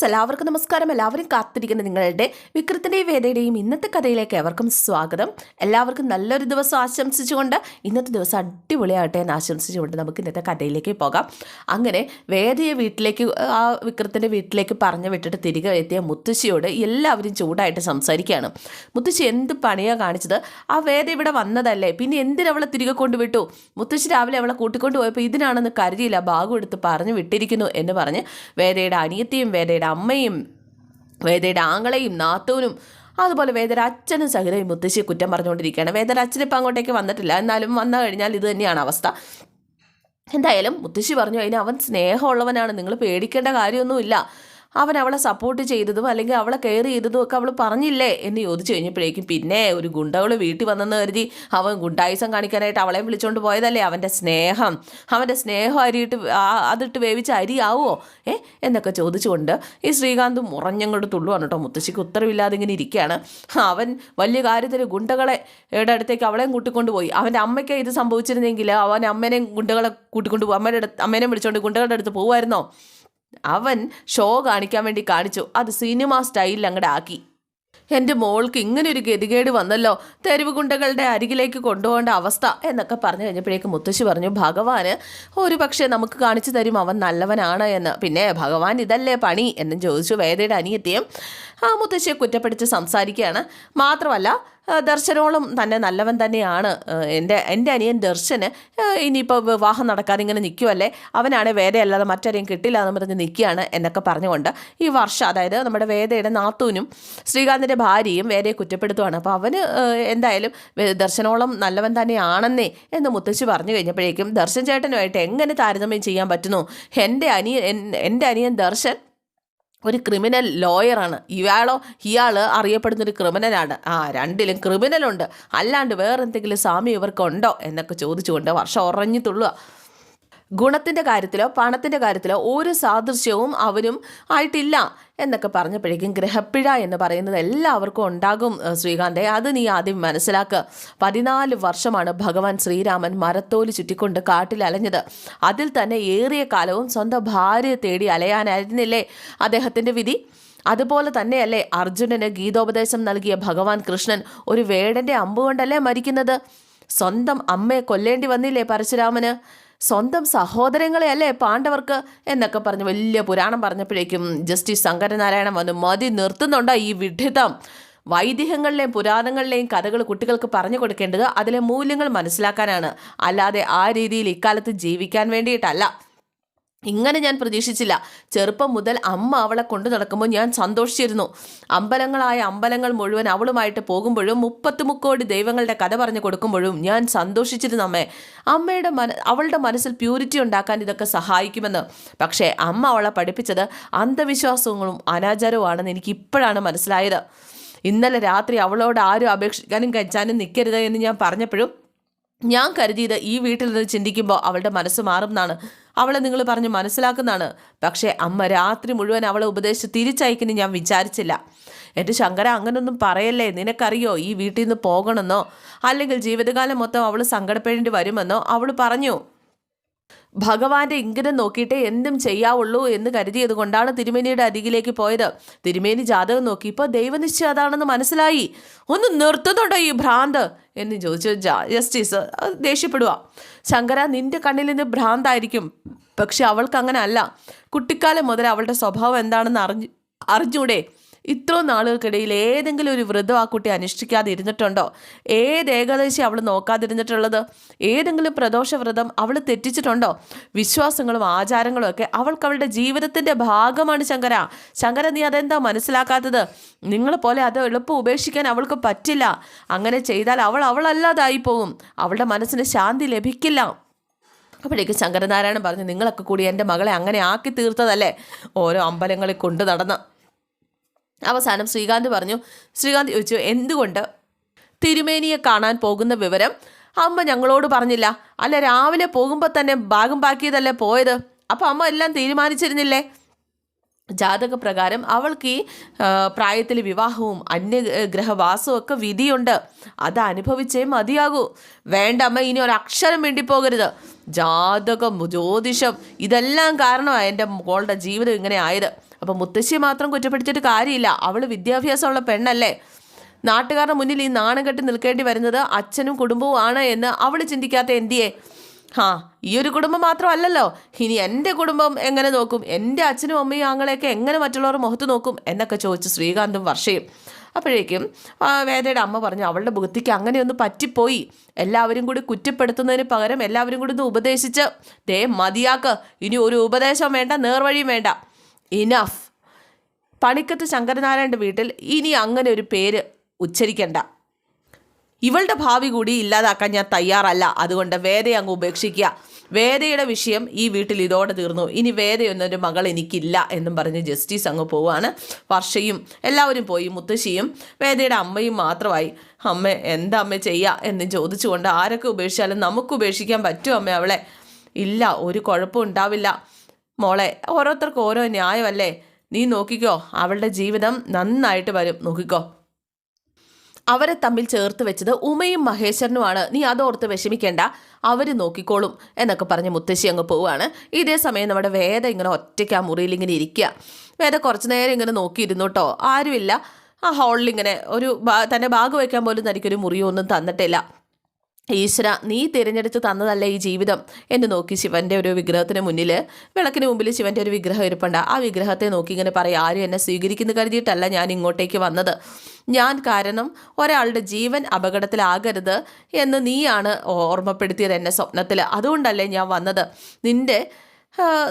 Friends എല്ലാവർക്കും നമസ്കാരം. എല്ലാവരും കാത്തിരിക്കുന്ന നിങ്ങളുടെ വിക്രത്തിന്റെയും വേദയുടെയും ഇന്നത്തെ കഥയിലേക്ക് എവർക്കും സ്വാഗതം. എല്ലാവർക്കും നല്ലൊരു ദിവസം ആശംസിച്ചുകൊണ്ട് ഇന്നത്തെ ദിവസം അടിപൊളിയാകട്ടെ എന്ന് ആശംസിച്ചുകൊണ്ട് നമുക്ക് ഇന്നത്തെ കഥയിലേക്ക് പോകാം. അങ്ങനെ വേദയെ വീട്ടിലേക്ക് ആ വിക്രത്തിന്റെ വീട്ടിലേക്ക് പറഞ്ഞു വിട്ടിട്ട് തിരികെ എത്തിയ മുത്തശ്ശിയോട് എല്ലാവരും ചൂടായിട്ട് സംസാരിക്കുകയാണ്. മുത്തശ്ശി എന്ത് പണിയാ കാണിച്ചത്? ആ വേദ ഇവിടെ വന്നതല്ലേ? പിന്നെ എന്തിനവളെ തിരികെ കൊണ്ടുവിട്ടു? മുത്തശ്ശി രാവിലെ അവളെ കൂട്ടിക്കൊണ്ട് പോയപ്പോൾ ഇതിനാണെന്ന് കരുതിയില്ല ഭാഗം എടുത്ത് പറഞ്ഞു വിട്ടിരിക്കുന്നു എന്ന് പറഞ്ഞ് വേദയുടെ അനിയത്തിയും വേദയുടെ അമ്മയും വേദയുടെ ആങ്ങളെയും നാത്തൂനും അതുപോലെ വേദര അച്ഛനും സഹിതയും മുത്തശ്ശിയെ കുറ്റം പറഞ്ഞുകൊണ്ടിരിക്കുകയാണ്. വേദര അച്ഛൻ അങ്ങോട്ടേക്ക് വന്നിട്ടില്ല. എന്നാലും വന്നു കഴിഞ്ഞാൽ ഇത് തന്നെയാണ് അവസ്ഥ. എന്തായാലും മുത്തശ്ശി പറഞ്ഞു അതിന് അവൻ സ്നേഹമുള്ളവനാണ്. നിങ്ങൾ പേടിക്കേണ്ട കാര്യമൊന്നുമില്ല. അവൻ അവളെ സപ്പോർട്ട് ചെയ്തതും അല്ലെങ്കിൽ അവളെ കെയർ ചെയ്തതും ഒക്കെ അവൾ പറഞ്ഞില്ലേ എന്ന് ചോദിച്ചു കഴിഞ്ഞപ്പോഴേക്കും പിന്നെ ഒരു ഗുണ്ടകൾ വീട്ടിൽ വന്നെന്ന് കരുതി അവൻ ഗുണ്ടായുസം കാണിക്കാനായിട്ട് അവളെ വിളിച്ചുകൊണ്ട് പോയതല്ലേ അവന്റെ സ്നേഹം. അവന്റെ സ്നേഹം അരിയിട്ട് അതിട്ട് വേവിച്ച അരിയാവോ? ഏ? എന്നൊക്കെ ചോദിച്ചുകൊണ്ട് ഈ ശ്രീകാന്ത് മുറഞ്ഞങ്ങോട്ട് തുള്ളുവാണ് കേട്ടോ മുത്തശ്ശിക്ക് ഉത്തരവില്ലാതെ ഇങ്ങനെ ഇരിക്കുകയാണ്. അവൻ വലിയ കാര്യത്തിൽ ഗുണ്ടകളെ അടുത്തേക്ക് അവളെയും കൂട്ടിക്കൊണ്ട് പോയി. അവന്റെ അമ്മയ്ക്ക് ഇത് സംഭവിച്ചിരുന്നെങ്കിൽ അവൻ അമ്മേനെയും ഗുണ്ടകളെ കൂട്ടിക്കൊണ്ട് പോകും അമ്മയുടെ അടുത്ത് അമ്മേനെ വിളിച്ചുകൊണ്ട് ഗുണ്ടകളുടെ അടുത്ത് പോകുമായിരുന്നോ അവൻ ഷോ കാണിക്കാൻ വേണ്ടി കാണിച്ചു. അത് സിനിമ സ്റ്റൈലിൽ അങ്ങോട്ട് ആക്കി. എന്റെ മോൾക്ക് ഇങ്ങനെ ഒരു ഗതികേട് വന്നല്ലോ. തെരുവ് ഗുണ്ടകളുടെ അരികിലേക്ക് കൊണ്ടുപോകേണ്ട അവസ്ഥ എന്നൊക്കെ പറഞ്ഞു കഴിഞ്ഞപ്പോഴേക്ക് മുത്തശ്ശി പറഞ്ഞു ഭഗവാന് ഒരു പക്ഷേ നമുക്ക് കാണിച്ചു തരും അവൻ നല്ലവനാണ് എന്ന്. പിന്നെ ഭഗവാൻ ഇതല്ലേ പണി? എന്നും ചോദിച്ചു. വേദയുടെ അനിയത്തിയും ആ മുത്തശ്ശിയെ കുറ്റപ്പെടുത്തി സംസാരിക്കുകയാണ്. മാത്രമല്ല ദർശനോളം തന്നെ നല്ലവൻ തന്നെയാണ്. എന്റെ എന്റെ അനിയൻ ദർശന് ഇനിയിപ്പോൾ വിവാഹം നടക്കാതെ ഇങ്ങനെ നിൽക്കുമല്ലേ അവനാണ് വേദയല്ലാതെ മറ്റാരെയും കിട്ടില്ല എന്ന് പറഞ്ഞ് നിൽക്കുകയാണ് എന്നൊക്കെ പറഞ്ഞുകൊണ്ട് ഈ വർഷം അതായത് നമ്മുടെ വേദയുടെ നാത്തൂനും ശ്രീകാന്തിന്റെ ഭാര്യയും വേദയെ കുറ്റപ്പെടുത്തുവാണ്. അപ്പോൾ അവന് എന്തായാലും ദർശനോളം നല്ലവൻ തന്നെയാണെന്നേ എന്ന് മുത്തശ്ശി പറഞ്ഞു കഴിഞ്ഞപ്പോഴേക്കും ദർശൻ ചേട്ടനുമായിട്ട് എങ്ങനെ താരതമ്യം ചെയ്യാൻ പറ്റുന്നു? എന്റെ അനിയൻ എന്റെ അനിയൻ ദർശൻ ഒരു ക്രിമിനൽ ലോയറാണ് ഇയാളോ ഇയാൾ അറിയപ്പെടുന്ന ഒരു ക്രിമിനലാണ് ആ രണ്ടിലും ക്രിമിനലുണ്ട് അല്ലാണ്ട് വേറെന്തെങ്കിലും സാമ്യം ഇവർക്കുണ്ടോ എന്നൊക്കെ ചോദിച്ചുകൊണ്ട് വർഷം ഉറഞ്ഞു തുള്ളുക ഗുണത്തിന്റെ കാര്യത്തിലോ പണത്തിന്റെ കാര്യത്തിലോ ഒരു സാദൃശ്യവും അവനും ആയിട്ടില്ല എന്നൊക്കെ പറഞ്ഞപ്പോഴേക്കും ഗ്രഹപ്പിഴ എന്ന് പറയുന്നത് എല്ലാവർക്കും ഉണ്ടാകും ശ്രീകാന്തെ. അത് നീ ആദ്യം മനസ്സിലാക്കുക പതിനാല് വർഷമാണ് ഭഗവാൻ ശ്രീരാമൻ മരത്തോൽ ചുറ്റിക്കൊണ്ട് കാട്ടിൽ അലഞ്ഞത്. അതിൽ തന്നെ ഏറിയ കാലവും സ്വന്തം ഭാര്യയെ തേടി അലയാനായിരുന്നില്ലേ അദ്ദേഹത്തിന്റെ വിധി? അതുപോലെ തന്നെയല്ലേ അർജുനന് ഗീതോപദേശം നൽകിയ ഭഗവാൻ കൃഷ്ണൻ ഒരു വേടന്റെ അമ്പുകൊണ്ടല്ലേ മരിക്കുന്നത്? സ്വന്തം അമ്മയെ കൊല്ലേണ്ടി വന്നില്ലേ പരശുരാമന്? സ്വന്തം സഹോദരങ്ങളെ അല്ലേ പാണ്ഡവർക്ക് എന്നൊക്കെ പറഞ്ഞ് വലിയ പുരാണം പറഞ്ഞപ്പോഴേക്കും ജസ്റ്റിസ് ശങ്കരനാരായണൻ വന്നു മതി നിർത്തുന്നുണ്ടോ ഈ വിഡിതം? വൈദികങ്ങളിലെയും പുരാണങ്ങളിലെയും കഥകൾ കുട്ടികൾക്ക് പറഞ്ഞു കൊടുക്കേണ്ടത് അതിലെ മൂല്യങ്ങൾ മനസ്സിലാക്കാനാണ്. അല്ലാതെ ആ രീതിയിൽ ഇക്കാലത്ത് ജീവിക്കാൻ വേണ്ടിയിട്ടല്ല. ഇങ്ങനെ ഞാൻ പ്രതീക്ഷിച്ചില്ല. ചെറുപ്പം മുതൽ അമ്മ അവളെ കൊണ്ടു നടക്കുമ്പോൾ ഞാൻ സന്തോഷിച്ചിരുന്നു. അമ്പലങ്ങളായ അമ്പലങ്ങൾ മുഴുവൻ അവളുമായിട്ട് പോകുമ്പോഴും മുപ്പത്തി മുക്കോടി ദൈവങ്ങളുടെ കഥ പറഞ്ഞു കൊടുക്കുമ്പോഴും ഞാൻ സന്തോഷിച്ചിരുന്നു അമ്മേ. അമ്മയുടെ മന അവളുടെ മനസ്സിൽ പ്യൂരിറ്റി ഉണ്ടാക്കാൻ ഇതൊക്കെ സഹായിക്കുമെന്ന്. പക്ഷേ അമ്മ അവളെ പഠിപ്പിച്ചത് അന്ധവിശ്വാസങ്ങളും അനാചാരവുമാണെന്ന് എനിക്ക് ഇപ്പോഴാണ് മനസ്സിലായത്. ഇന്നലെ രാത്രി അവളോട് ആരും അപേക്ഷിക്കാനും കഴിച്ചാനും നിൽക്കരുത് എന്ന് ഞാൻ പറഞ്ഞപ്പോഴും ഞാൻ കരുതിയത് ഈ വീട്ടിൽ നിന്ന് ചിന്തിക്കുമ്പോൾ അവളുടെ മനസ്സ് മാറുമെന്നാണ് അവളെ നിങ്ങൾ പറഞ്ഞ് മനസ്സിലാക്കുന്നതാണ്. പക്ഷേ അമ്മ രാത്രി മുഴുവൻ അവളെ ഉപദേശിച്ച് തിരിച്ചയക്കുന്നു ഞാൻ വിചാരിച്ചില്ല. എന്റെ ശങ്കര അങ്ങനൊന്നും പറയല്ലേ? നിനക്കറിയോ ഈ വീട്ടിൽ നിന്ന് പോകണമെന്നോ? അല്ലെങ്കിൽ ജീവിതകാലം മൊത്തം അവൾ സങ്കടപ്പെടേണ്ടി വരുമെന്നോ? അവൾ പറഞ്ഞു. ഭഗവാന്റെ ഇംഗിതം നോക്കിയിട്ടേ എന്തും ചെയ്യാവുള്ളൂ എന്ന് കരുതിയത് കൊണ്ടാണ് തിരുമേനിയുടെ അരികിലേക്ക് പോയത്. തിരുമേനി ജാതകം നോക്കി ഇപ്പോൾ ദൈവനിശ്ചയം അതാണെന്ന് മനസ്സിലായി. ഒന്ന് നിർത്തുന്നുണ്ടോ ഈ ഭ്രാന്ത്? എന്ന് ചോദിച്ചു ജസ്റ്റിസ് ദേഷ്യപ്പെടുക ശങ്കര നിന്റെ കണ്ണിൽ നിന്ന് ഭ്രാന്തായിരിക്കും. പക്ഷെ അവൾക്ക് അങ്ങനെ അല്ല കുട്ടിക്കാലം മുതൽ അവളുടെ സ്വഭാവം എന്താണെന്ന് അറിഞ്ഞു അറിഞ്ഞൂടെ. ഇത്രയും നാളുകൾക്കിടയിൽ ഏതെങ്കിലും ഒരു വ്രതം ആ കുട്ടി അനുഷ്ഠിക്കാതെ ഇരുന്നിട്ടുണ്ടോ? ഏത് ഏകാദശി അവൾ നോക്കാതിരുന്നിട്ടുള്ളത്? ഏതെങ്കിലും പ്രദോഷ വ്രതം അവൾ തെറ്റിച്ചിട്ടുണ്ടോ? വിശ്വാസങ്ങളും ആചാരങ്ങളും ഒക്കെ അവൾക്ക് അവളുടെ ജീവിതത്തിന്റെ ഭാഗമാണ് ശങ്കര. ശങ്കര നീ അതെന്താ മനസ്സിലാക്കാത്തത്? നിങ്ങളെപ്പോലെ അത് എളുപ്പം ഉപേക്ഷിക്കാൻ അവൾക്ക് പറ്റില്ല. അങ്ങനെ ചെയ്താൽ അവൾ അവളല്ലാതായി പോകും. അവളുടെ മനസ്സിന് ശാന്തി ലഭിക്കില്ല. അപ്പോഴേക്ക് ശങ്കരനാരായണൻ പറഞ്ഞു നിങ്ങളൊക്കെ കൂടി എന്റെ മകളെ അങ്ങനെ ആക്കി തീർത്തതല്ലേ? ഓരോ അമ്പലങ്ങളിൽ കൊണ്ടു നടന്ന്. അവസാനം ശ്രീകാന്ത് പറഞ്ഞു ശ്രീകാന്ത് ചോദിച്ചു എന്തുകൊണ്ട്? തിരുമേനിയെ കാണാൻ പോകുന്ന വിവരം? അമ്മ ഞങ്ങളോട് പറഞ്ഞില്ല. അല്ല രാവിലെ പോകുമ്പോൾ തന്നെ ഭാഗം പാക്കിയതല്ലേ പോയത്? അപ്പം അമ്മ എല്ലാം തീരുമാനിച്ചിരുന്നില്ലേ? ജാതകപ്രകാരം അവൾക്ക് ഈ പ്രായത്തിൽ വിവാഹവും അന്യഗ്രഹവാസവും ഒക്കെ വിധിയുണ്ട്. അത് അനുഭവിച്ചേ മതിയാകൂ. വേണ്ട അമ്മ ഇനി ഒരക്ഷരം വേണ്ടി പോകരുത് ജാതകം ജ്യോതിഷം ഇതെല്ലാം കാരണമാണ് എന്റെ മോളുടെ ജീവിതം ഇങ്ങനെ ആയത്. അപ്പം മുത്തശ്ശിയെ മാത്രം കുറ്റപ്പെടുത്തിയിട്ട് കാര്യമില്ല. അവൾ വിദ്യാഭ്യാസമുള്ള പെണ്ണല്ലേ. നാട്ടുകാരുടെ മുന്നിൽ ഈ നാണം കെട്ടി നിൽക്കേണ്ടി വരുന്നത് അച്ഛനും കുടുംബവും ആണ് എന്ന് അവൾ ചിന്തിക്കാത്ത എന്തിയെ? ഹാ ഈ ഒരു കുടുംബം മാത്രമല്ലല്ലോ. ഇനി എന്റെ കുടുംബം എങ്ങനെ നോക്കും? എന്റെ അച്ഛനും അമ്മയും ആങ്ങളെയൊക്കെ എങ്ങനെ മറ്റുള്ളവർ മുഖത്ത് നോക്കും? എന്നൊക്കെ ചോദിച്ചു ശ്രീകാന്തും വർഷയും. അപ്പോഴേക്കും വേദയുടെ അമ്മ പറഞ്ഞു അവളുടെ ബുദ്ധിക്ക് അങ്ങനെയൊന്ന് പറ്റിപ്പോയി. എല്ലാവരും കൂടി കുറ്റപ്പെടുത്തുന്നതിന് പകരം എല്ലാവരും കൂടി ഒന്ന് ഉപദേശിച്ച് ദേ മതിയാക്ക്. ഇനി ഒരു ഉപദേശം വേണ്ട നേർവഴിയും വേണ്ട. ഇനഫ് പണിക്കത്ത് ശങ്കരനാരായണന്റെ വീട്ടിൽ ഇനി അങ്ങനെ ഒരു പേര് ഉച്ചരിക്കണ്ട. ഇവളുടെ ഭാവി കൂടി ഇല്ലാതാക്കാൻ ഞാൻ തയ്യാറല്ല. അതുകൊണ്ട് വേദയെ അങ്ങ് ഉപേക്ഷിക്കുക. വേദയുടെ വിഷയം ഈ വീട്ടിൽ ഇതോടെ തീർന്നു. ഇനി വേദയൊന്നൊരു മകൾ എനിക്കില്ല എന്നും പറഞ്ഞ് ജസ്റ്റിസ് അങ്ങ് പോവാണ് വർഷയും എല്ലാവരും പോയി. മുത്തശ്ശിയും വേദയുടെ അമ്മയും മാത്രമായി. അമ്മ എന്താ അമ്മ ചെയ്യുക എന്ന് ചോദിച്ചുകൊണ്ട് ആരൊക്കെ ഉപേക്ഷിച്ചാലും നമുക്ക് ഉപേക്ഷിക്കാൻ പറ്റും അമ്മ അവളെ. ഇല്ല ഒരു കുഴപ്പം ഉണ്ടാവില്ല. മോളെ ഓരോരുത്തർക്കും ഓരോ ന്യായമല്ലേ? നീ നോക്കിക്കോ അവളുടെ ജീവിതം നന്നായിട്ട് വരും. നോക്കിക്കോ. അവരെ തമ്മിൽ ചേർത്ത് വെച്ചത് ഉമയും മഹേശ്വരനുമാണ്. നീ അതോർത്ത് വിഷമിക്കേണ്ട. അവർ നോക്കിക്കോളും എന്നൊക്കെ പറഞ്ഞ് മുത്തശ്ശി അങ്ങ് പോവുകയാണ് ഇതേ സമയം നമ്മുടെ വേദ ഇങ്ങനെ ഒറ്റയ്ക്ക് ആ മുറിയിൽ ഇങ്ങനെ ഇരിക്കുക. വേദ കുറച്ച് നേരം ഇങ്ങനെ നോക്കിയിരുന്നു കേട്ടോ. ആരുമില്ല. ആ ഹാളിൽ ഇങ്ങനെ ഒരു തന്നെ ബാഗ് വയ്ക്കാൻ പോലും തനിക്കൊരു മുറിയൊന്നും തന്നിട്ടില്ല. ഈശ്വര നീ തിരഞ്ഞെടുത്ത് തന്നതല്ല ഈ ജീവിതം? എന്ന് നോക്കി ശിവന്റെ ഒരു വിഗ്രഹത്തിന് മുന്നിൽ വിളക്കിന് മുമ്പിൽ ശിവന്റെ ഒരു വിഗ്രഹം ഇരിപ്പുണ്ട്. ആ വിഗ്രഹത്തെ നോക്കി ഇങ്ങനെ പറയും ആരും എന്നെ സ്വീകരിക്കുന്നു കരുതിയിട്ടല്ല ഞാൻ ഇങ്ങോട്ടേക്ക് വന്നത്. ഞാൻ കാരണം ഒരാളുടെ ജീവൻ അപകടത്തിലാകരുത് എന്ന് നീയാണ് ഓർമ്മപ്പെടുത്തിയത് എന്നെ സ്വപ്നത്തിൽ അതുകൊണ്ടല്ലേ ഞാൻ വന്നത്. നിന്റെ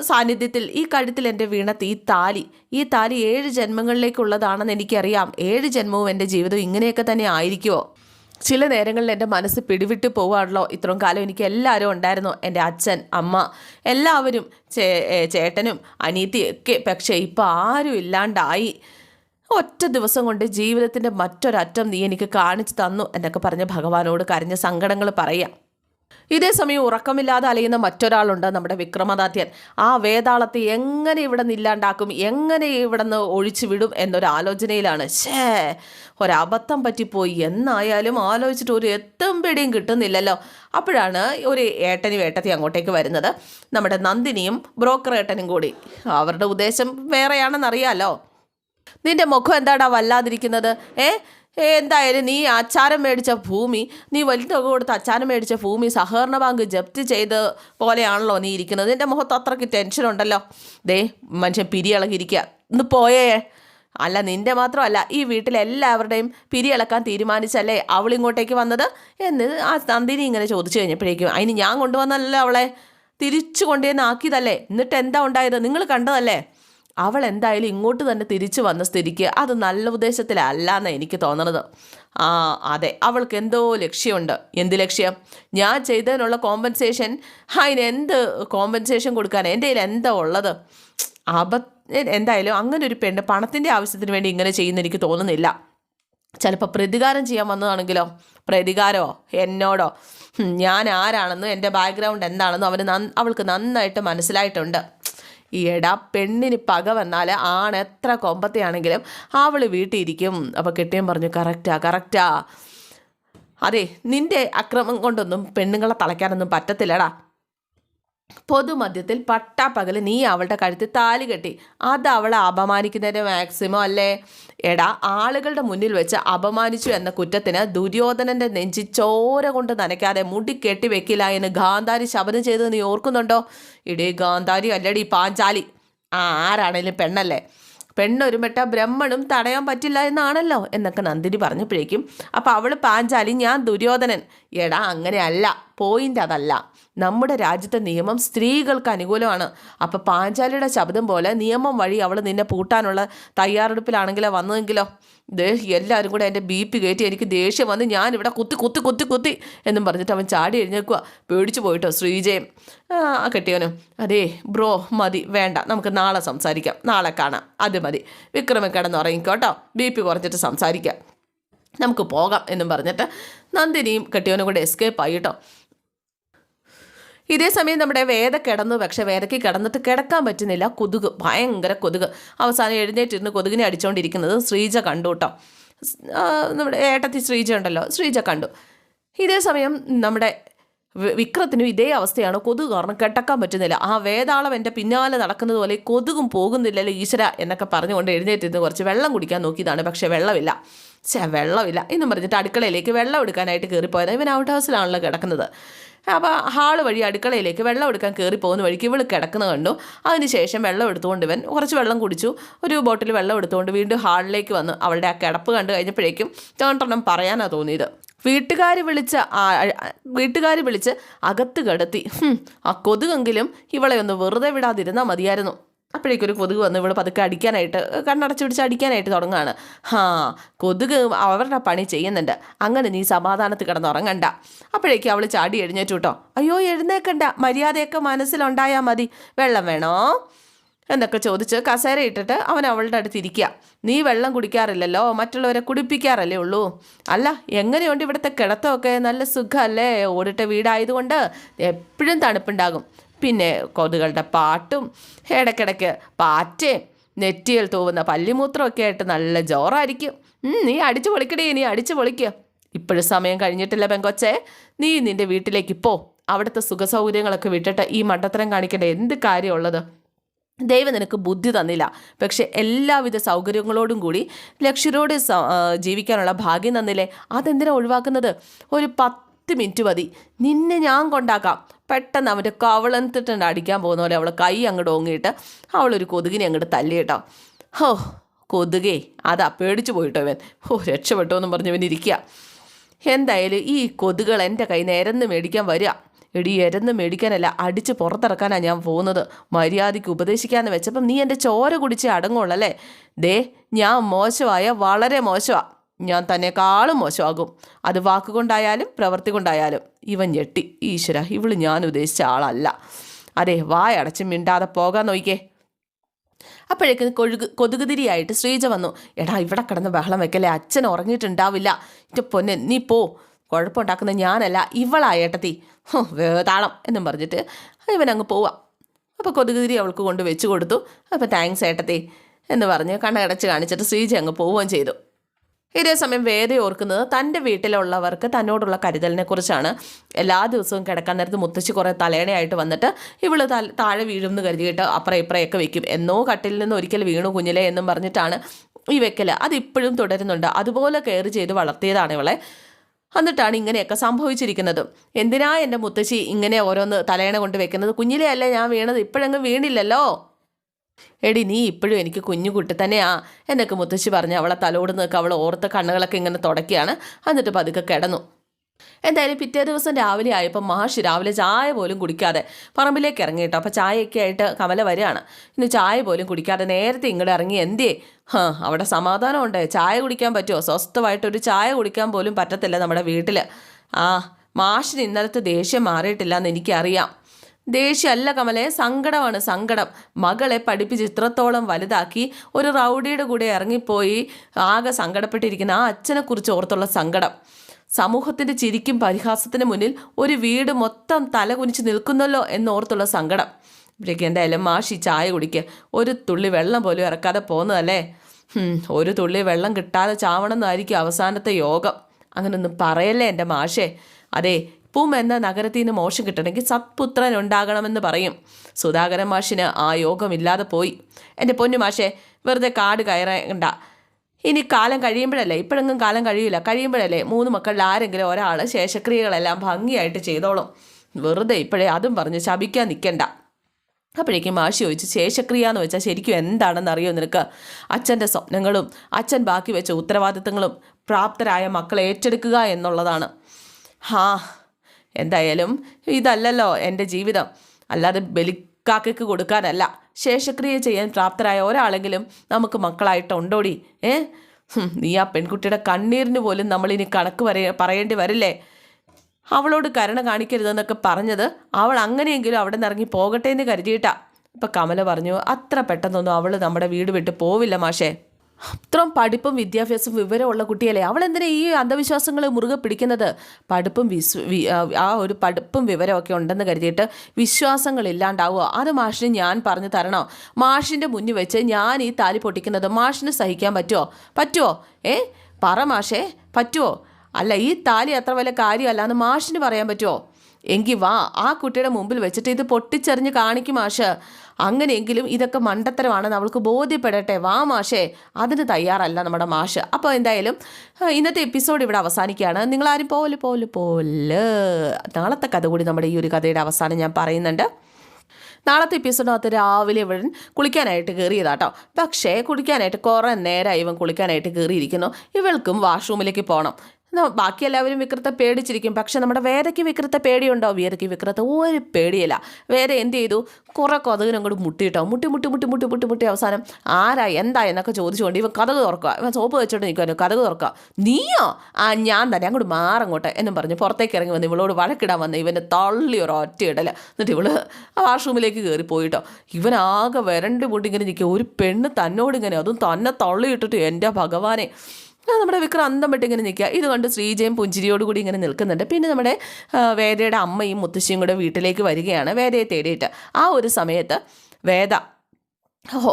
സാന്നിധ്യത്തിൽ ഈ കഴുത്തിൽ എന്റെ വീണത്ത് ഈ താലി. ഈ താലി ഏഴ് ജന്മങ്ങളിലേക്കുള്ളതാണെന്ന് എനിക്കറിയാം. ഏഴ് ജന്മവും എന്റെ ജീവിതവും ഇങ്ങനെയൊക്കെ തന്നെ ആയിരിക്കുമോ ചില നേരങ്ങളിൽ എന്റെ മനസ്സ് പിടിവിട്ട് പോവാണല്ലോ. ഇത്രയും കാലം എനിക്ക് എല്ലാവരും ഉണ്ടായിരുന്നു. എന്റെ അച്ഛൻ അമ്മ എല്ലാവരും ചേ ചേട്ടനും അനീത്തിയൊക്കെ പക്ഷേ ഇപ്പോൾ ആരും ഇല്ലാണ്ടായി. ഒറ്റ ദിവസം കൊണ്ട് ജീവിതത്തിന്റെ മറ്റൊരറ്റം നീ എനിക്ക് കാണിച്ചു തന്നു എന്നൊക്കെ പറഞ്ഞ് ഭഗവാനോട് കരഞ്ഞ സങ്കടങ്ങൾ പറയാം ഇതേ സമയം ഉറക്കമില്ലാതെ അലയുന്ന മറ്റൊരാളുണ്ട് നമ്മുടെ വിക്രമദാത്യൻ. ആ വേതാളത്തെ എങ്ങനെ ഇവിടെ നില്ലാണ്ടാക്കും എങ്ങനെ ഇവിടെ നിന്ന് ഒഴിച്ചു വിടും എന്നൊരു ആലോചനയിലാണ്. ഷേ ഒരബദ്ധം പറ്റിപ്പോയി. എന്നായാലും ആലോചിച്ചിട്ട് ഒരു എത്തും പിടിയും കിട്ടുന്നില്ലല്ലോ. അപ്പോഴാണ് ഒരു ഏട്ടനും വേട്ടത്തി അങ്ങോട്ടേക്ക് വരുന്നത്. നമ്മുടെ നന്ദിനിയും ബ്രോക്കർ ഏട്ടനും കൂടി. അവരുടെ ഉദ്ദേശം വേറെയാണെന്നറിയാലോ. നിന്റെ മുഖം എന്താടാ വല്ലാതിരിക്കുന്നത്? ഏ, എന്തായാലും നീ അച്ചാരം മേടിച്ച ഭൂമി നീ വലിയ തുക കൊടുത്ത് അച്ചാരം മേടിച്ച ഭൂമി സഹകരണ ബാങ്ക് ജപ്തി ചെയ്ത പോലെയാണല്ലോ നീ ഇരിക്കുന്നത്. എന്റെ മുഖത്ത് അത്രയ്ക്ക് ടെൻഷനുണ്ടല്ലോ ദേ മനുഷ്യൻ പിരിയിളകിയിരിക്കുക ഇന്ന് പോയേ. അല്ല നിന്റെ മാത്രമല്ല ഈ വീട്ടിലെല്ലാവരുടെയും പിരിയിളക്കാൻ തീരുമാനിച്ചല്ലേ അവൾ ഇങ്ങോട്ടേക്ക് വന്നത്? എന്ന് ആ നന്ദിനി ഇങ്ങനെ ചോദിച്ചു കഴിഞ്ഞപ്പോഴേക്കും അതിന് ഞാൻ കൊണ്ടുവന്നല്ലോ അവളെ. തിരിച്ചു കൊണ്ടുവന്ന് ആക്കിയതല്ലേ. എന്നിട്ട് എന്താ ഉണ്ടായത്? നിങ്ങൾ കണ്ടതല്ലേ? അവൾ എന്തായാലും ഇങ്ങോട്ട് തന്നെ തിരിച്ചു വന്ന സ്ഥിതിക്ക് അത് നല്ല ഉദ്ദേശത്തിലല്ല എന്ന് എനിക്ക് തോന്നണത്. ആ അതെ അവൾക്ക് എന്തോ ലക്ഷ്യമുണ്ട്. എന്ത് ലക്ഷ്യം? ഞാൻ ചെയ്തതിനുള്ള കോമ്പൻസേഷൻ അതിന് എന്ത് കോമ്പൻസേഷൻ കൊടുക്കാൻ? എന്റെ കയ്യിൽ എന്താ ഉള്ളത്? അബ എന്തായാലും അങ്ങനെ ഒരു പെണ്ണ് പണത്തിന്റെ ആവശ്യത്തിന് വേണ്ടി ഇങ്ങനെ ചെയ്യുന്ന എനിക്ക് തോന്നുന്നില്ല. ചിലപ്പോൾ പ്രതികാരം ചെയ്യാൻ വന്നതാണെങ്കിലോ? പ്രതികാരമോ? എന്നോടോ? ഞാൻ ആരാണെന്നും എന്റെ ബാക്ക്ഗ്രൗണ്ട് എന്താണെന്നും അവന് അവൾക്ക് നന്നായിട്ട് മനസ്സിലായിട്ടുണ്ട്. ഈ എടാ പെണ്ണിന് പക വന്നാൽ ആണ് എത്ര കൊമ്പത്തെയാണെങ്കിലും അവൾ വീട്ടിലിരിക്കും അപ്പോൾ കെട്ടിയും പറഞ്ഞു കറക്റ്റാ കറക്റ്റാ. അതെ നിന്റെ അക്രമം കൊണ്ടൊന്നും പെണ്ണുങ്ങളെ തളയ്ക്കാനൊന്നും പറ്റത്തില്ലടാ. പൊതുമധ്യത്തിൽ പട്ടാപ്പകൽ നീ അവളുടെ കഴുത്തിൽ താലി കെട്ടി. അത് അവളെ അപമാനിക്കുന്നതിന്റെ മാക്സിമം അല്ലേ? എടാ ആളുകളുടെ മുന്നിൽ വെച്ച് അപമാനിച്ചു എന്ന കുറ്റത്തിന് ദുര്യോധനന്റെ നെഞ്ചി ചോര കൊണ്ട് നനയ്ക്കാതെ മുടി കെട്ടി വെക്കില്ല എന്ന് ഗാന്ധാരി ശബനം ചെയ്തത് നീ ഓർക്കുന്നുണ്ടോ? ഇടേ ഗാന്ധാരി അല്ലടി പാഞ്ചാലി. ആ ആരാണേലും പെണ്ണല്ലേ? പെണ്ണൊരുമിട്ട ബ്രഹ്മണും തടയാൻ പറ്റില്ല എന്നാണല്ലോ എന്നൊക്കെ നന്ദിനി പറഞ്ഞപ്പോഴേക്കും അപ്പോൾ അവൾ പാഞ്ചാലി ഞാൻ ദുര്യോധനൻ. എടാ അങ്ങനെയല്ല പോയിന്റ് അതല്ല. നമ്മുടെ രാജ്യത്തെ നിയമം സ്ത്രീകൾക്ക് അനുകൂലമാണ്. അപ്പോൾ പാഞ്ചാലിയുടെ ശബ്ദം പോലെ നിയമം വഴി അവൾ നിന്നെ പൂട്ടാനുള്ള തയ്യാറെടുപ്പിലാണെങ്കിലോ വന്നതെങ്കിലോ? ദേ എല്ലാവരും കൂടെ എന്റെ ബി പി കയറ്റി എനിക്ക് ദേഷ്യം വന്ന് ഞാനിവിടെ കുത്തി കുത്തി കുത്തി കുത്തി എന്നും പറഞ്ഞിട്ട് അവൻ ചാടി എഴുന്നേക്കുക പേടിച്ചു പോയിട്ടോ ശ്രീജയം ആ കെട്ടിയവനും അതേ ബ്രോ മതി വേണ്ട. നമുക്ക് നാളെ സംസാരിക്കാം. നാളെ കാണാം. അത് മതി. വിക്രമ കിടന്നുറങ്ങിക്കോട്ടോ ബി പി കുറച്ചിട്ട് സംസാരിക്കാം. നമുക്ക് പോകാം എന്നും പറഞ്ഞിട്ട് നന്ദിനിയും കെട്ടിയവനും കൂടെ എസ്കേപ്പ് ആയി കേട്ടോ ഇതേ സമയം നമ്മുടെ വേദ കിടന്നു. പക്ഷെ വേദയ്ക്ക് കിടന്നിട്ട് കിടക്കാൻ പറ്റുന്നില്ല. കൊതുക് ഭയങ്കര കൊതുക്. അവസാനം എഴുന്നേറ്റിരുന്ന് കൊതുകിനെ അടിച്ചുകൊണ്ടിരിക്കുന്നത് ശ്രീജ കണ്ടു കേട്ടോ. നമ്മുടെ ഏട്ടത്തി ശ്രീജ ഉണ്ടല്ലോ. ശ്രീജ കണ്ടു. ഇതേ സമയം നമ്മുടെ വിക്രത്തിനും ഇതേ അവസ്ഥയാണ്. കൊതുക് കാരണം കെട്ടക്കാൻ പറ്റുന്നില്ല. ആ വേദാളം എന്റെ പിന്നാലെ നടക്കുന്നത് പോലെ കൊതുകും പോകുന്നില്ലല്ലോ ഈശ്വര എന്നൊക്കെ പറഞ്ഞുകൊണ്ട് എഴുന്നേറ്റിരുന്ന് കുറച്ച് വെള്ളം കുടിക്കാൻ നോക്കിയതാണ്. പക്ഷേ വെള്ളമില്ല. ചേ വെള്ളമില്ല. എന്നും പറഞ്ഞിട്ട് അടുക്കളയിലേക്ക് വെള്ളം എടുക്കാനായിട്ട് കയറിപ്പോയത് ഇവൻ ഔട്ട് ഹൗസിലാണല്ലോ കിടക്കുന്നത്. അപ്പോൾ ഹാൾ വഴി അടുക്കളയിലേക്ക് വെള്ളം എടുക്കാൻ കയറി പോകുന്ന വഴിക്ക് ഇവൾ കിടക്കുന്ന കണ്ടു. അതിനുശേഷം വെള്ളം എടുത്തുകൊണ്ട് ഇവൻ കുറച്ച് വെള്ളം കുടിച്ചു. ഒരു ബോട്ടിൽ വെള്ളം എടുത്തുകൊണ്ട് വീണ്ടും ഹാളിലേക്ക് വന്നു അവളുടെ ആ കിടപ്പ് കണ്ടു കഴിഞ്ഞപ്പോഴേക്കും തോണ്ടെണ്ണം പറയാനാണ് തോന്നിയത്. വീട്ടുകാർ വിളിച്ച വീട്ടുകാർ വിളിച്ച് അകത്ത് കിടത്തി. ആ കൊതുകെങ്കിലും ഇവളെ ഒന്ന് വെറുതെ വിടാതിരുന്നാൽ മതിയായിരുന്നു. അപ്പോഴേക്കും ഒരു കൊതുക് വന്ന് ഇവിടെ പതുക്കെ അടിക്കാനായിട്ട് കണ്ണടച്ചു പിടിച്ച് അടിക്കാനായിട്ട് തുടങ്ങുകയാണ്. ഹാ കൊതുക് അവരുടെ പണി ചെയ്യുന്നുണ്ട്. അങ്ങനെ നീ സമാധാനത്തിൽ കിടന്നുറങ്ങണ്ട. അപ്പോഴേക്കും അവൾ ചാടി എഴുന്നേറ്റ് കേട്ടോ. അയ്യോ എഴുന്നേക്കണ്ട. മര്യാദയൊക്കെ മനസ്സിലുണ്ടായാൽ മതി. വെള്ളം വേണോ? എന്നൊക്കെ ചോദിച്ച് കസേര ഇട്ടിട്ട് അവൻ അവളുടെ അടുത്ത് ഇരിക്കുക. നീ വെള്ളം കുടിക്കാറില്ലല്ലോ. മറ്റുള്ളവരെ കുടിപ്പിക്കാറല്ലേ ഉള്ളൂ. അല്ല എങ്ങനെയുണ്ട് ഇവിടുത്തെ കിടത്തമൊക്കെ? നല്ല സുഖമല്ലേ? ഓടിട്ട വീടായതുകൊണ്ട് എപ്പോഴും തണുപ്പുണ്ടാകും. പിന്നെ കൊതുകളുടെ പാട്ടും ഇടയ്ക്കിടയ്ക്ക് പാറ്റയും നെറ്റിയിൽ തൂവുന്ന പല്ലിമൂത്രമൊക്കെ ആയിട്ട് നല്ല ജോറായിരിക്കും. നീ അടിച്ചു പൊളിക്കടേ നീ അടിച്ചു പൊളിക്കുക ഇപ്പോഴും സമയം കഴിഞ്ഞിട്ടില്ല പെങ്കൊച്ചേ. നീ നിന്റെ വീട്ടിലേക്ക് പോ. അവിടുത്തെ സുഖസൗകര്യങ്ങളൊക്കെ വിട്ടിട്ട് ഈ മണ്ടത്തരം കാണിക്കേണ്ട എന്ത് കാര്യമുള്ളത്? ദൈവം നിനക്ക് ബുദ്ധി തന്നില്ല. പക്ഷെ എല്ലാവിധ സൗകര്യങ്ങളോടും കൂടി ലക്ഷ്യരോട് ജീവിക്കാനുള്ള ഭാഗ്യം തന്നില്ലേ? അതെന്തിനാണ് ഒഴിവാക്കുന്നത്? ഒരു പത്ത് മിനിറ്റ് മതി. നിന്നെ ഞാൻ കൊണ്ടാക്കാം. പെട്ടെന്ന് അവന്റെ കവളത്തിട്ടുണ്ട് അടിക്കാൻ പോകുന്ന പോലെ അവളെ കൈ അങ്ങോട്ട് ഓങ്ങിയിട്ട് അവളൊരു കൊതുകിനെ അങ്ങോട്ട് തല്ലി കേട്ടോ. ഹോ കൊതുകേ അതാ പേടിച്ചു പോയിട്ടോ ഇവൻ. ഓ രക്ഷപ്പെട്ടോ എന്നും പറഞ്ഞ് ഇവൻ ഇരിക്കുക. എന്തായാലും ഈ കൊതുകൾ എന്റെ കൈ നിരന്ന് മേടിക്കാൻ വരിക. എടി എരന്ന് മേടിക്കാനല്ല അടിച്ച് പുറത്തിറക്കാനാണ് ഞാൻ പോകുന്നത്. മര്യാദയ്ക്ക് ഉപദേശിക്കാമെന്ന് വെച്ചപ്പം നീ എന്റെ ചോര കുടിച്ച് അടങ്ങുള്ളല്ലേ ദേ ഞാൻ മോശമായ വളരെ മോശമാ. ഞാൻ തന്നെക്കാളും മോശമാകും. അത് വാക്കുകൊണ്ടായാലും പ്രവൃത്തി കൊണ്ടായാലും ഇവൻ ഞെട്ടി. ഈശ്വര ഇവൾ ഞാൻ ഉദ്ദേശിച്ച ആളല്ല. അതെ വായടച്ച് മിണ്ടാതെ പോകാൻ നോക്കിക്കേ അപ്പോഴേക്കും കൊഴുകു കൊതുകുതിരിയായിട്ട് ശ്രീജ വന്നു. എടാ ഇവിടെ കിടന്ന് ബഹളം വെക്കല്ലേ? അച്ഛൻ ഉറങ്ങിയിട്ടുണ്ടാവില്ല. എന്റെ പൊന്നെ നീ പോ. കുഴപ്പമുണ്ടാക്കുന്ന ഞാനല്ല ഇവളാ ഏട്ടത്തി. വേതാളം എന്നും പറഞ്ഞിട്ട് ഇവൻ അങ്ങ് പോവാം. അപ്പോൾ കൊതുകുതിരി അവൾക്ക് കൊണ്ട് വെച്ച് കൊടുത്തു. അപ്പോൾ താങ്ക്സ് ഏട്ടത്തി എന്ന് പറഞ്ഞ് കണ്ണടച്ച് കാണിച്ചിട്ട് ശ്രീജ അങ്ങ് പോവുകയും ചെയ്തു. ഇതേ സമയം വേദ ഓർക്കുന്നത് തന്റെ വീട്ടിലുള്ളവർക്ക് തന്നോടുള്ള കരുതലിനെ കുറിച്ചാണ്. എല്ലാ ദിവസവും കിടക്കാൻ നേരത്ത് മുത്തശ്ശി കുറേ തലേണയായിട്ട് വന്നിട്ട് ഇവൾ താഴെ വീഴും എന്ന് കരുതിയിട്ട് അപ്പുറം ഇപ്പുറയൊക്കെ വെക്കും. എന്നോ കട്ടിൽ നിന്ന് ഒരിക്കൽ വീണു കുഞ്ഞിലെ എന്നും പറഞ്ഞിട്ടാണ് ഈ വെക്കൽ അതിപ്പോഴും തുടരുന്നുണ്ട്. അതുപോലെ കെയർ ചെയ്ത് വളർത്തിയതാണ് ഇവളെ. എന്നിട്ടാണ് ഇങ്ങനെയൊക്കെ സംഭവിച്ചിരിക്കുന്നത്. എന്തിനാ എന്റെ മുത്തശ്ശി ഇങ്ങനെ ഓരോന്ന് തലേണ കൊണ്ട് വെക്കുന്നത്? കുഞ്ഞിലെ അല്ലേ ഞാൻ വീണത്. ഇപ്പോഴങ്ങ് വീണില്ലല്ലോ. എടി നീ ഇപ്പോഴും എനിക്ക് കുഞ്ഞു കുട്ടി തന്നെയാ എന്നൊക്കെ മുത്തശ്ശി പറഞ്ഞ് അവളെ തലോട് നിൽക്കുക അവൾ ഓർത്ത കണ്ണുകളൊക്കെ ഇങ്ങനെ തുടക്കുകയാണ് എന്നിട്ട് പതുക്കെ കിടന്നു. എന്തായാലും പിറ്റേ ദിവസം രാവിലെ ആയപ്പോൾ മഹർഷി രാവിലെ ചായ പോലും കുടിക്കാതെ പറമ്പിലേക്ക് ഇറങ്ങി കേട്ടോ. അപ്പോൾ ചായയൊക്കെ ആയിട്ട് കമല വരികയാണ്. ഇന്ന് ചായ പോലും കുടിക്കാതെ നേരത്തെ ഇങ്ങോട്ട് ഇറങ്ങി എന്തേ ഹാ അവിടെ സമാധാനമുണ്ട് ചായ കുടിക്കാൻ പറ്റുമോ? സ്വസ്ഥമായിട്ടൊരു ചായ കുടിക്കാൻ പോലും പറ്റത്തില്ല നമ്മുടെ വീട്ടിൽ ആ മാഷിന് ഇന്നലത്തെ ദേഷ്യം മാറിയിട്ടില്ല എന്ന് എനിക്കറിയാം. ദേഷ്യമല്ല കമലെ സങ്കടമാണ് സങ്കടം. മകളെ പഠിപ്പിച്ച് ഇത്രത്തോളം വലുതാക്കി ഒരു റൗഡിയുടെ കൂടെ ഇറങ്ങിപ്പോയി ആകെ സങ്കടപ്പെട്ടിരിക്കുന്ന ആ അച്ഛനെക്കുറിച്ച് ഓർത്തുള്ള സങ്കടം. സമൂഹത്തിന്റെ ചിരിക്കും പരിഹാസത്തിന് മുന്നിൽ ഒരു വീട് മൊത്തം തലകുനിച്ച് നിൽക്കുന്നല്ലോ എന്നോർത്തുള്ള സങ്കടം. ഇവിടേക്ക് എന്തായാലും മാഷി ചായ കുടിക്കുക ഒരു തുള്ളി വെള്ളം പോലും ഇറക്കാതെ പോകുന്നതല്ലേ? ഒരു തുള്ളി വെള്ളം കിട്ടാതെ ചാവണമെന്നായിരിക്കും അവസാനത്തെ യോഗം. അങ്ങനൊന്നും പറയല്ലേ എന്റെ മാഷേ. അതെ പൂം എന്ന നഗരത്തിൽ നിന്ന് മോശം കിട്ടണമെങ്കിൽ സത്പുത്രൻ ഉണ്ടാകണമെന്ന് പറയും. സുധാകരൻ മാഷിന് ആ യോഗമില്ലാതെ പോയി. എന്റെ പൊന്നു മാഷെ വെറുതെ കാട് കയറേണ്ട. ഇനി കാലം കഴിയുമ്പോഴല്ലേ? ഇപ്പോഴെങ്കിലും കാലം കഴിയില്ല കഴിയുമ്പോഴല്ലേ മൂന്ന് മക്കളിൽ ആരെങ്കിലും ഒരാൾ ശേഷക്രിയകളെല്ലാം ഭംഗിയായിട്ട് ചെയ്തോളും. വെറുതെ ഇപ്പോഴേ അതും പറഞ്ഞ് ശപിക്കാൻ നിൽക്കണ്ട. അപ്പോഴേക്കും മാഷി ചോദിച്ചു ശേഷക്രിയ എന്ന് വെച്ചാൽ ശരിക്കും എന്താണെന്ന് അറിയോ നിനക്ക്? അച്ഛന്റെ സ്വപ്നങ്ങളും അച്ഛൻ ബാക്കി വെച്ച ഉത്തരവാദിത്തങ്ങളും പ്രാപ്തരായ മക്കളെ ഏറ്റെടുക്കുക എന്നുള്ളതാണ്. ഹാ എന്തായാലും ഇതല്ലല്ലോ എന്റെ ജീവിതം. അല്ലാതെ ബലിക്കാക്കയ്ക്ക് കൊടുക്കാനല്ല. ശേഷക്രിയ ചെയ്യാൻ പ്രാപ്തരായ ഒരാളെങ്കിലും നമുക്ക് മക്കളായിട്ട് ഉണ്ടോടി ഏ നീ ആ പെൺകുട്ടിയുടെ കണ്ണീരിന് പോലും നമ്മളിനി കണക്ക് പറയ പറയേണ്ടി വരില്ലേ? അവളോട് കരുണ കാണിക്കരുതെന്നൊക്കെ പറഞ്ഞത് അവൾ അങ്ങനെയെങ്കിലും അവിടെ നിന്ന് ഇറങ്ങി പോകട്ടെ എന്ന് കരുതിയിട്ടാ. ഇപ്പം കമല പറഞ്ഞു അത്ര പെട്ടെന്നൊന്നും അവൾ നമ്മുടെ വീട് വിട്ട് പോവില്ല മാഷേ. അത്രയും പഠിപ്പും വിദ്യാഭ്യാസം വിവരമുള്ള കുട്ടിയല്ലേ? അവൾ എന്തിനാ ഈ അന്ധവിശ്വാസങ്ങൾ മുറുകെ പിടിക്കുന്നത്? പഠിപ്പും ആ, ഒരു പഠിപ്പും വിവരമൊക്കെ ഉണ്ടെന്ന് കരുതിയിട്ട് വിശ്വാസങ്ങൾ ഇല്ലാണ്ടാവുക. അത് മാഷിന് ഞാൻ പറഞ്ഞു തരണോ? മാഷിന്റെ മുന്നിൽ വെച്ച് ഞാൻ ഈ താലി പൊട്ടിക്കുന്നത് മാഷിന് സഹിക്കാൻ പറ്റുമോ പറ്റുമോ ഏ? പറ മാഷേ പറ്റുമോ അല്ല ഈ താലി അത്ര വലിയ കാര്യമല്ല എന്ന് മാഷിന് പറയാൻ പറ്റുമോ എങ്കിൽ വാ ആ കുട്ടിയുടെ മുമ്പിൽ വെച്ചിട്ട് ഇത് പൊട്ടിച്ചെറിഞ്ഞ് കാണിക്കും മാഷ്. അങ്ങനെയെങ്കിലും ഇതൊക്കെ മണ്ടത്തരമാണെന്ന് അവൾക്ക് ബോധ്യപ്പെടട്ടെ. വാ മാഷേ അതിന് തയ്യാറല്ല നമ്മുടെ മാഷ്. അപ്പോൾ എന്തായാലും ഇന്നത്തെ എപ്പിസോഡ് ഇവിടെ അവസാനിക്കുകയാണ്. നിങ്ങളാരും പോലെ പോലെ പോലെ നാളത്തെ കഥ കൂടി നമ്മുടെ ഈ ഒരു കഥയുടെ അവസാനം ഞാൻ പറയുന്നുണ്ട്. നാളത്തെ എപ്പിസോഡിനകത്ത് രാവിലെ ഇവൻ കുളിക്കാനായിട്ട് കയറിയതാട്ടോ. പക്ഷേ കുളിക്കാനായിട്ട് കുറേ നേരമായി ഇവൻ കുളിക്കാനായിട്ട് കയറിയിരിക്കുന്നു. ഇവൾക്കും വാഷ്റൂമിലേക്ക് പോകണം ബാക്കി എല്ലാവരും വിക്രത്തെ പേടിച്ചിരിക്കും. പക്ഷെ നമ്മുടെ വേദയ്ക്ക് വിക്രത്തെ പേടിയുണ്ടോ? വേദയ്ക്ക് വിക്രത്തെ ഒരു പേടിയില്ല. വേദ എന്ത് ചെയ്തു? കുറേ കൊതുകിനും അങ്ങോട്ട് മുട്ടിയിട്ടോ? മുട്ടി മുട്ടി മുട്ടി മുട്ടി മുട്ടി മുട്ടി അവസാനം ആരാ എന്താ എന്നൊക്കെ ചോദിച്ചുകൊണ്ട് ഇവൻ കഥക് തുറക്കുക ഇവൻ സോപ്പ് വെച്ചോണ്ട് നിൽക്കുമല്ലോ കഥക് തുറക്കുക നീയോ? ആ ഞാൻ തന്നെ അങ്ങോട്ട് മാറങ്ങോട്ടെ എന്നും പറഞ്ഞ് പുറത്തേക്ക് ഇറങ്ങി വന്ന് ഇവളോട് വഴക്കിടാൻ വന്ന് ഇവന്റെ തള്ളി ഒരു ഒറ്റ ഇടല. എന്നിട്ട് ഇവൾ വാഷ്റൂമിലേക്ക് കയറി പോയിട്ടോ. ഇവനാകെ വരണ്ട് മുട്ടി ഇങ്ങനെ നിൽക്കുക ഒരു പെണ്ണ് തന്നോട് ഇങ്ങനെ അതും തന്നെ തള്ളിയിട്ടിട്ട് എന്റെ ഭഗവാനെ. നമ്മുടെ വിക്രം അന്തം വിട്ട് ഇങ്ങനെ നിൽക്കുക. ഇത് കണ്ട് ശ്രീജയും പുഞ്ചിരിയോട് കൂടി ഇങ്ങനെ നിൽക്കുന്നുണ്ട്. പിന്നെ നമ്മുടെ വേദയുടെ അമ്മയും മുത്തശ്ശിയും കൂടെ വീട്ടിലേക്ക് വരികയാണ്. വേദയെ തേടിയിട്ട് ആ ഒരു സമയത്ത് വേദ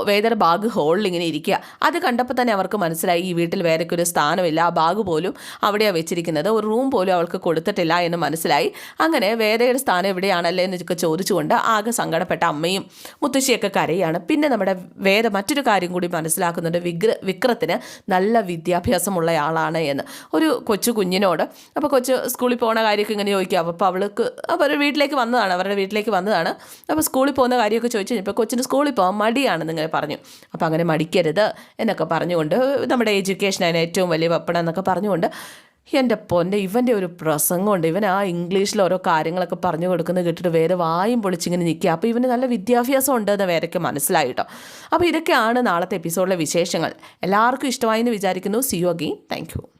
വേദയുടെ ബാഗ് ഹോളിൽ ഇങ്ങനെ ഇരിക്കുക. അത് കണ്ടപ്പോൾ തന്നെ അവർക്ക് മനസ്സിലായി ഈ വീട്ടിൽ വേദയ്ക്കൊരു സ്ഥാനമില്ല. ആ ബാഗ് പോലും അവിടെയാണ് വെച്ചിരിക്കുന്നത്. ഒരു റൂം പോലും അവൾക്ക് കൊടുത്തിട്ടില്ല എന്ന് മനസ്സിലായി. അങ്ങനെ വേദയുടെ സ്ഥാനം എവിടെയാണല്ലേ എന്നൊക്കെ ചോദിച്ചുകൊണ്ട് ആകെ സങ്കടപ്പെട്ട അമ്മയും മുത്തശ്ശിയൊക്കെ കരയാണ്. പിന്നെ നമ്മുടെ വേദ മറ്റൊരു കാര്യം കൂടി മനസ്സിലാക്കുന്നുണ്ട്. വിഗ്ര വിക്രത്തിന് നല്ല വിദ്യാഭ്യാസമുള്ള ആളാണ് എന്ന്. ഒരു കൊച്ചു കുഞ്ഞിനോട് അപ്പോൾ കൊച്ചു സ്കൂളിൽ പോകുന്ന കാര്യമൊക്കെ ഇങ്ങനെ ചോദിക്കുക. അപ്പോൾ അവൾക്ക് അവർ വീട്ടിലേക്ക് വന്നതാണ് അവരുടെ വീട്ടിലേക്ക് വന്നതാണ്. അപ്പോൾ സ്കൂളിൽ പോകുന്ന കാര്യമൊക്കെ ചോദിച്ചു കഴിഞ്ഞപ്പോൾ കൊച്ചിന് സ്കൂളിൽ പോകാൻ മടിയാണെന്ന് ഇങ്ങനെ പറഞ്ഞു. അപ്പോൾ അങ്ങനെ മടിക്കരുത് എന്നൊക്കെ പറഞ്ഞുകൊണ്ട് നമ്മുടെ എഡ്യൂക്കേഷൻ അതിന് ഏറ്റവും വലിയ വെപ്പണം എന്നൊക്കെ പറഞ്ഞുകൊണ്ട് എന്റെ പൊന്റെ ഇവന്റെ ഒരു പ്രസംഗമുണ്ട് ഇവൻ ആ ഇംഗ്ലീഷിൽ ഓരോ കാര്യങ്ങളൊക്കെ പറഞ്ഞു കൊടുക്കുന്നത് കേട്ടിട്ട് വേറെ വായും പൊളിച്ചിങ്ങനെ നിൽക്കുക. അപ്പോൾ ഇവന് നല്ല വിദ്യാഭ്യാസം ഉണ്ട് എന്ന് വേറെയൊക്കെ മനസ്സിലായിട്ടോ അപ്പോൾ ഇതൊക്കെയാണ് നാളത്തെ എപ്പിസോഡിലെ വിശേഷങ്ങൾ. എല്ലാവർക്കും ഇഷ്ടമായി എന്ന് വിചാരിക്കുന്നു. See you again thank you